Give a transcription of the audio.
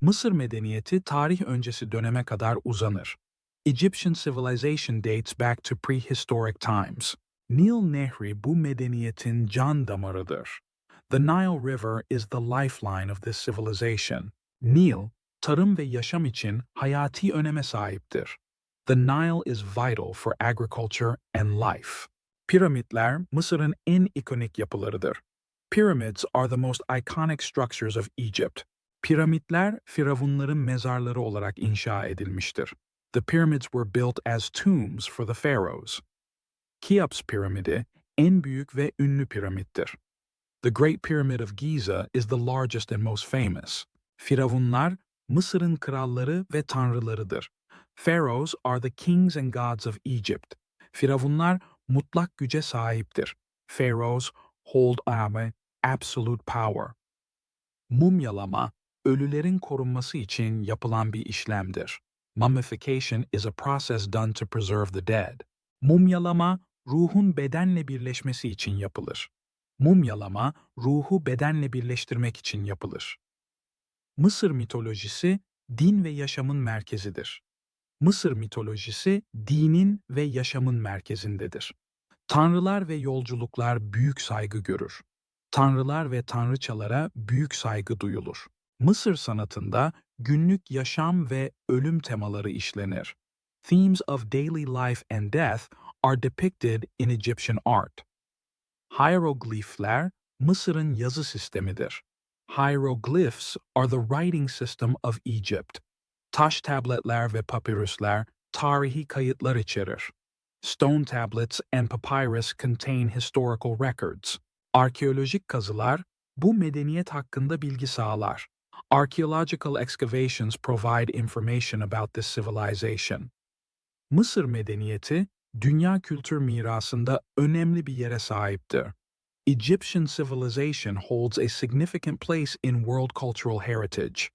Mısır medeniyeti tarih öncesi döneme kadar uzanır. Egyptian civilization dates back to prehistoric times. Nil Nehri bu medeniyetin can damarıdır. The Nile River is the lifeline of this civilization. Nil, tarım ve yaşam için hayati öneme sahiptir. The Nile is vital for agriculture and life. Piramitler Mısır'ın en ikonik yapılarıdır. Pyramids are the most iconic structures of Egypt. Piramitler firavunların mezarları olarak inşa edilmiştir. The pyramids were built as tombs for the pharaohs. Cheops piramidi en büyük ve ünlü piramittir. The Great Pyramid of Giza is the largest and most famous. Firavunlar Mısır'ın kralları ve tanrılarıdır. Pharaohs are the kings and gods of Egypt. Firavunlar mutlak güce sahiptir. Pharaohs hold a absolute power. Mumyalama, ölülerin korunması için yapılan bir işlemdir. Mummification is a process done to preserve the dead. Mumyalama, ruhun bedenle birleşmesi için yapılır. Mumyalama, ruhu bedenle birleştirmek için yapılır. Mısır mitolojisi, din ve yaşamın merkezidir. Mısır mitolojisi, dinin ve yaşamın merkezindedir. Tanrılar ve yolculuklar büyük saygı görür. Tanrılar ve tanrıçalara büyük saygı duyulur. Mısır sanatında günlük yaşam ve ölüm temaları işlenir. Themes of daily life and death are depicted in Egyptian art. Hieroglifler, Mısır'ın yazı sistemidir. Hieroglyphs are the writing system of Egypt. Taş tabletler ve papyruslar tarihi kayıtlar içerir. Stone tablets and papyrus contain historical records. Arkeolojik kazılar bu medeniyet hakkında bilgi sağlar. Archaeological excavations provide information about this civilization. Mısır medeniyeti, dünya kültür mirasında önemli bir yere sahiptir. Egyptian civilization holds a significant place in world cultural heritage.